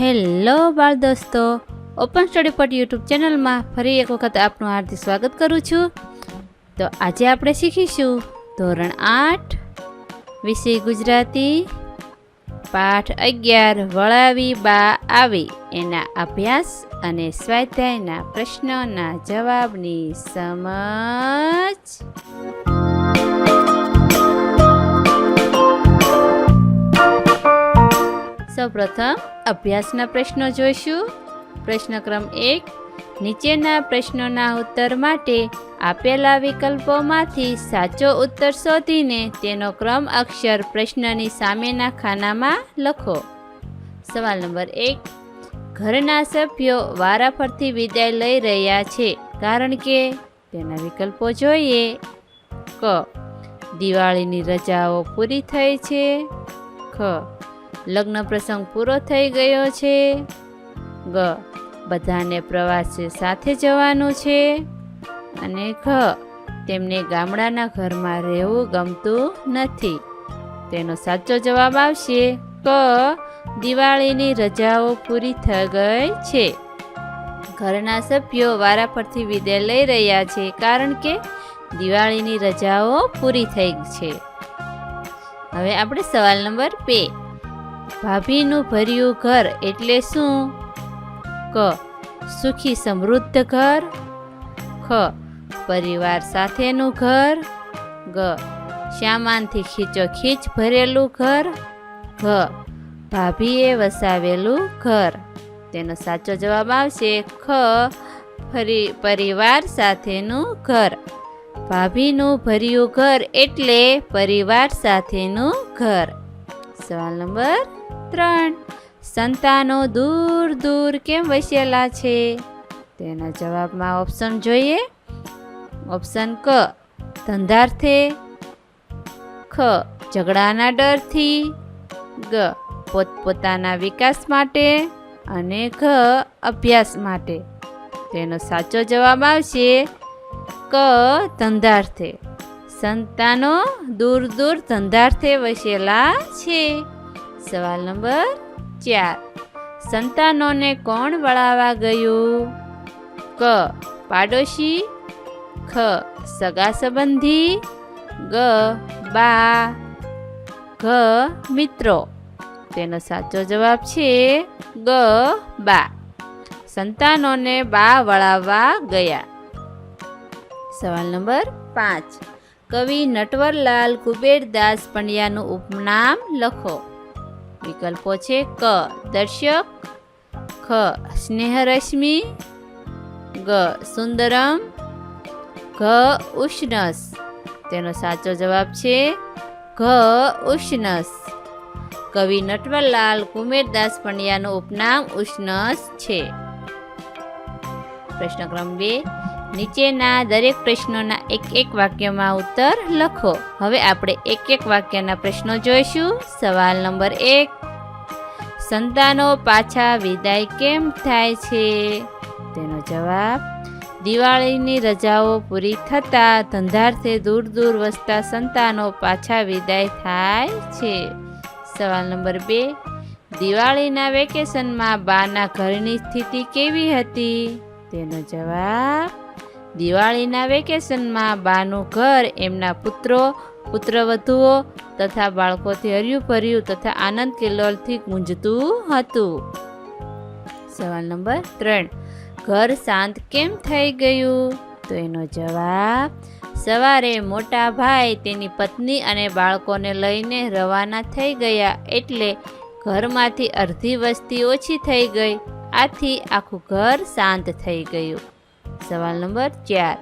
Hello બાળ દોસ્તો. Open study પટ યુટ્યુબ ચેનલમાં ફરી એક વખત આપનું હાર્દિક સ્વાગત કરું છું. તો આજે આપણે શીખીશું ધોરણ આઠ, વિષય ગુજરાતી, પાઠ અગિયાર, વળાવી બા આવી. એના અભ્યાસ અને સ્વાધ્યાયના પ્રશ્નોના જવાબની સમજ. સૌપ્રથમ અભ્યાસના પ્રશ્નો જોઈશું. પ્રશ્ન ક્રમ એક, નીચેના પ્રશ્નોના ઉત્તર માટે આપેલા વિકલ્પોમાંથી સાચો ઉત્તર શોધીને તેનો ક્રમ અક્ષર પ્રશ્નની સામેના ખાનામાં લખો. સવાલ નંબર એક, ઘરના સભ્યો વારાફરતી વિદાય લઈ રહ્યા છે કારણ કે તેના વિકલ્પો જોઈએ. ક, દિવાળીની રજાઓ પૂરી થઈ છે. ખ લગ્ન પ્રસંગ પૂરો થઈ ગયો છે. ગ. બધાને પ્રવાસે સાથે જવાનું છે. અને ઘ. તેમને ગામડાના ઘરમાં રહેવું ગમતું નથી. તેનો સાચો જવાબ આવશે ક. દિવાળીની રજાઓ પૂરી થઈ ગઈ છે. ઘરના સભ્યો વારાફરતી વિદાય લઈ રહ્યા છે કારણ કે દિવાળીની રજાઓ પૂરી થઈ છે. હવે આપણે સવાલ નંબર બે. ભાભીનું ભર્યું ઘર એટલે શું? ક. સુખી સમૃદ્ધ ઘર. ખ. પરિવાર સાથેનું ઘર. ગ. શ્યામાનથી ખીચો ખીચ ભરેલું ઘર. ઘ. ભાભીએ વસાવેલું ઘર. તેનો સાચો જવાબ આવશે ખ. ફરી, પરિવાર સાથેનું ઘર. ભાભીનું ભર્યું ઘર એટલે પરિવાર સાથેનું ઘર. સવાલ નંબર ત્રણ. સંતાનો દૂર દૂર કેમ વસેલા છે? તેના જવાબમાં ઓપ્શન જોઈએ. ઓપ્શન ક. ધંધાર્થે. ખ. ઝઘડાના ડરથી. ગ. પોતપોતાના વિકાસ માટે. અને ઘ. અભ્યાસ માટે. તેનો સાચો જવાબ આવશે ક. ધંધાર્થે. સંતાનો દૂર દૂર ધંધાર્થે વસેલા છે. સવાલ નંબર ચાર. સંતાનોને કોણ વળાવવા ગયું? ક. પાડોશી. ખ. સગા સંબંધી. ગ. બા. ઘ. મિત્રો. તેનો સાચો જવાબ છે ગ. બા. સંતાનોને બા વળાવવા ગયા. સવાલ નંબર પાંચ. કવિ નટવરલાલ કુબેરદાસ પંડ્યાનું ઉપનામ લખો. વિકલ્પો છે ક, દર્શક, ખ, સ્નેહરશ્મિ, ગ, સુંદરમ, ઘ, ઉષ્ણસ. તેનો સાચો જવાબ છે ઘ, ઉષ્ણસ. કવિ નટવરલાલ કુમેરદાસ પંડ્યાનું ઉપનામ ઉષ્ણસ છે. પ્રશ્ન ક્રમ બે નીચેના દરેક પ્રશ્નોના એક એક વાક્યમાં ઉત્તર લખો. હવે આપણે એક એક વાક્યના પ્રશ્નો જોઈશું. સવાલ નંબર એક. સંતાનો પાછા વિદાય કેમ થાય છે? તેનો જવાબ, દિવાળીની રજાઓ પૂરી થતાં ધંધાર્થે દૂર દૂર વસતા સંતાનો પાછા વિદાય થાય છે. સવાલ નંબર બે. દિવાળીના વેકેશનમાં બાના ઘરની સ્થિતિ કેવી હતી? તેનો જવાબ દિવાળીના વેકેશનમાં બાનું ઘર, એમના પુત્રો, પુત્રવધુઓ તથા બાળકોથી હર્યું ભર્યું તથા આનંદ કિલ્લોલથી ગુંજતું હતું. સવાલ નંબર ત્રણ. ઘર શાંત કેમ થઈ ગયું? તો એનો જવાબ, સવારે મોટા ભાઈ તેની પત્ની અને બાળકોને લઈને રવાના થઈ ગયા એટલે ઘરમાંથી અડધી વસ્તી ઓછી થઈ ગઈ. આથી આખું ઘર શાંત થઈ ગયું. સવાલ નંબર ચાર.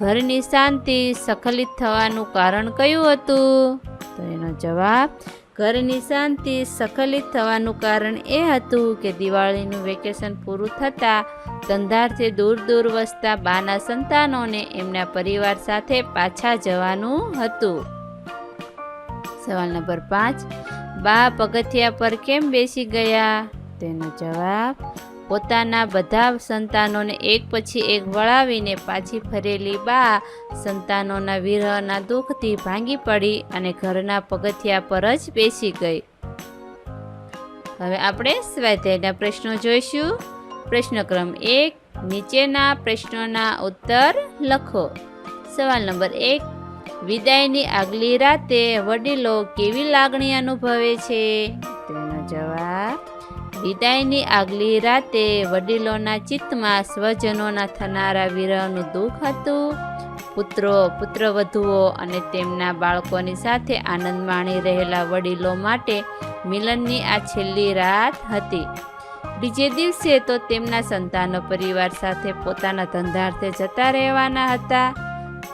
ઘરની શાંતિ સખલિત થવાનું કારણ કયું હતું? તો એનો જવાબ, ઘરની શાંતિ સખલિત થવાનું કારણ એ હતું કે દિવાળીનું વેકેશન પૂરું થતાં ધંધારથી દૂર દૂર વસતા બાના સંતાનોને એમના પરિવાર સાથે પાછા જવાનું હતું. સવાલ નંબર પાંચ, બા પગથિયા પર કેમ બેસી ગયા? તેનો જવાબ પોતાના બધા સંતાનોને એક પછી એક વળાવીને પાછી ફરેલી બા સંતાનોના વિરહના દુઃખથી ભાંગી પડી અને ઘરના પગથિયા પર જ બેસી ગઈ. હવે આપણે સ્વાધ્યાયના પ્રશ્નો જોઈશું. પ્રશ્ન ક્રમ એક, નીચેના પ્રશ્નોના ઉત્તર લખો. સવાલ નંબર એક, વિદાયની આગલી રાતે વડીલો કેવી લાગણી અનુભવે છે? વિદાયની આગલી રાતે વડીલોના ચિત્તમાં સ્વજનોના થનારા વિરહનું દુઃખ હતું. પુત્રો, પુત્રવધુઓ અને તેમના બાળકોની સાથે આનંદ માણી રહેલા વડીલો માટે મિલનની આ છેલ્લી રાત હતી. બીજે દિવસે તો તેમના સંતાનો પરિવાર સાથે પોતાના ધંધાર્થે જતા રહેવાના હતા.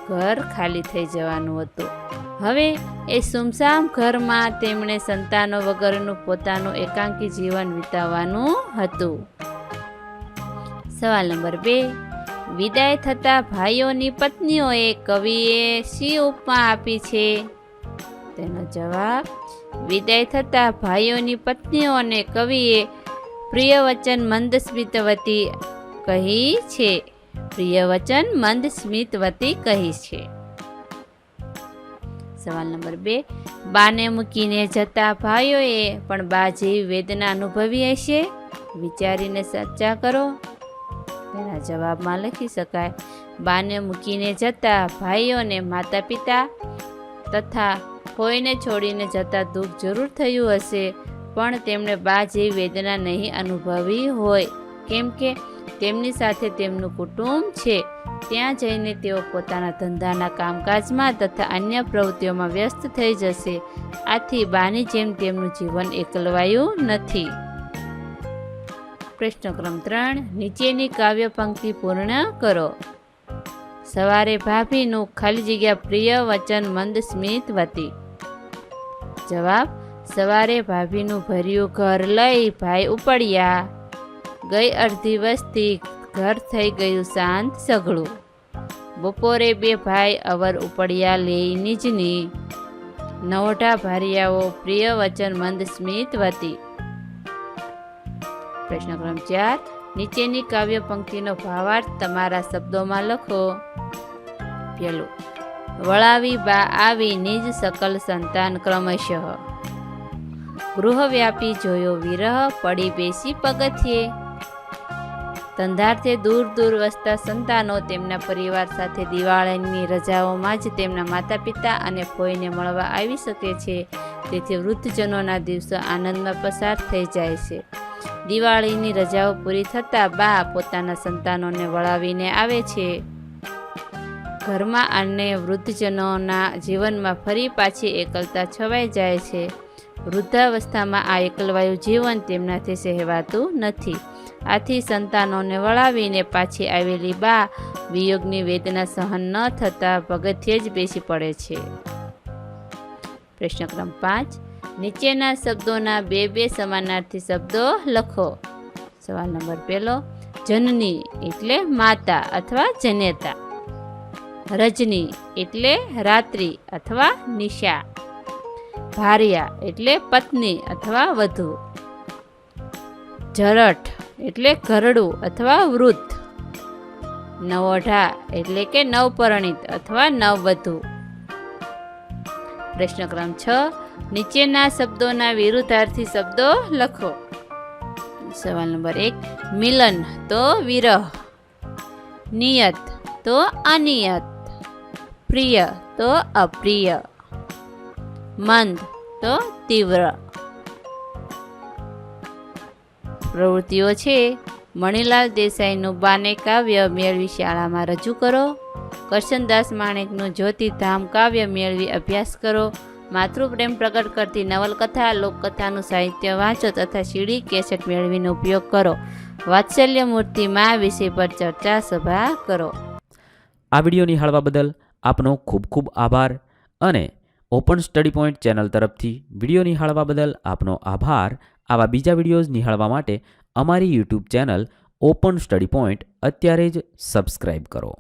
ઘર ખાલી થઈ જવાનું હતું. હવે એ સુમસામ ઘરમાં તેમણે સંતાનો વગરનું પોતાનું એકાંકી જીવન વિતાવવાનું હતું. સવાલ નંબર બે. વિદાય થતા ભાઈઓની પત્નીઓએ કવિએ શી ઉપમા આપી છે? તેનો જવાબ, વિદાય થતા ભાઈઓની પત્નીઓને કવિએ પ્રિયવચન મંદ સ્મિતવતી કહી છે. પ્રિયવચન મંદ સ્મિતવતી કહી છે. સવાલ નંબર બે. બાને મૂકીને જતા ભાઈઓએ પણ બા જેવી વેદના અનુભવી હશે? વિચારીને સચ્ચા કરો. તેના જવાબમાં લખી શકાય, બાને મૂકીને જતા ભાઈઓને માતા પિતા તથા કોઈને છોડીને જતા દુઃખ જરૂર થયું હશે, પણ તેમણે બા જેવી વેદના નહીં અનુભવી હોય. કેમ કે તેમની સાથે તેમનું કુટુંબ છે. ત્યાં જઈને તેઓ પોતાના ધંધાના કામકાજમાં તથા અન્ય પ્રવૃત્તિઓમાં વ્યસ્ત થઈ જશે. આથી બાની જેમ તેમનું જીવન એકલવાયું નથી. પ્રશ્ન ક્રમ ત્રણ, નીચેની કાવ્ય પંક્તિ પૂર્ણ કરો. સવારે ભાભીનું ખાલી જગ્યા પ્રિય વચન મંદ સ્મિત વતી. જવાબ, સવારે ભાભીનું ભર્યું ઘર લઈ ભાઈ ઉપડ્યા. ગઈ અડધી વસ્તી ઘર થઈ ગયું શાંત સઘળું. બપોરે બે ભાઈ અવર ઉપડ્યા લઈ નિજની નવઢા ભારિયાઓ પ્રિય વચન મંદ સ્મિત વતી. પ્રશ્ન ક્રમ ચાર, નીચેની કાવ્ય પંક્તિનો ભાવાર્થ તમારા શબ્દોમાં લખો. પેલું વળાવી બા આવી નિજ સકલ સંતાન ક્રમશઃ. ગૃહવ્યાપી જોયો વિરહ, પડી બેસી પગથિયે. ધંધાર્થે દૂર દૂર વસતા સંતાનો તેમના પરિવાર સાથે દિવાળીની રજાઓમાં જ તેમના માતા પિતા અને ફોઈને મળવા આવી શકે છે. તેથી વૃદ્ધજનોના દિવસો આનંદમાં પસાર થઈ જાય છે. દિવાળીની રજાઓ પૂરી થતાં બા પોતાના સંતાનોને વળાવીને આવે છે. ઘરમાં અને વૃદ્ધજનોના જીવનમાં ફરી પાછી એકલતા છવાઈ જાય છે. વૃદ્ધાવસ્થામાં આ એકલવાયું જીવન તેમનાથી સહેવાતું નથી. આથી સંતાનોને વળાવીને પાછી આવેલી બા વિયોગની વેદના સહન ન થતાં પગથિયે જ બેસી પડે છે. પ્રશ્ન ક્રમ પાંચ. નીચેના શબ્દોના બે બે સમાનાર્થી શબ્દો લખો. સવાલ નંબર પહેલો. જનની એટલે માતા અથવા જનેતા. રજની એટલે રાત્રિ અથવા નિશા. ભાર્યા એટલે પત્ની અથવા વધુ. જરઠ એટલે ઘરડું અથવા વૃદ્ધ. નવોઢા એટલે કે નવપરણિત અથવા નવવધુ. પ્રશ્ન ક્રમ છ, નીચેના શબ્દોના વિરુદ્ધાર્થી શબ્દો લખો. સવાલ નંબર એક, મિલન તો વિરહ. નિયત તો અનિયત. પ્રિય તો અપ્રિય. મંદ તો તીવ્ર. પ્રવૃત્તિઓ છે. મણિલાલ દેસાઈનું બાને કાવ્ય મેળવી શાળામાં રજૂ કરો. કરશનદાસ માણેકનું જ્યોતિધામ કાવ્ય મેળવી અભ્યાસ કરો. માતૃપ્રેમ પ્રગટ કરતી નવલકથા, લોકકથાનું સાહિત્ય વાંચો તથા સીડી કેસેટ મેળવીનો ઉપયોગ કરો. વાત્સલ્ય મૂર્તિમાં વિષય પર ચર્ચા સભા કરો. આ વીડિયો નિહાળવા બદલ આપનો ખૂબ ખૂબ આભાર અને ઓપન સ્ટડી પોઈન્ટ ચેનલ તરફથી વીડિયો નિહાળવા બદલ આપનો આભાર. આવા બીજા વિડીયોઝ નિહાળવા માટે અમારી YouTube channel open study point અત્યારે જ સબસ્ક્રાઇબ કરો.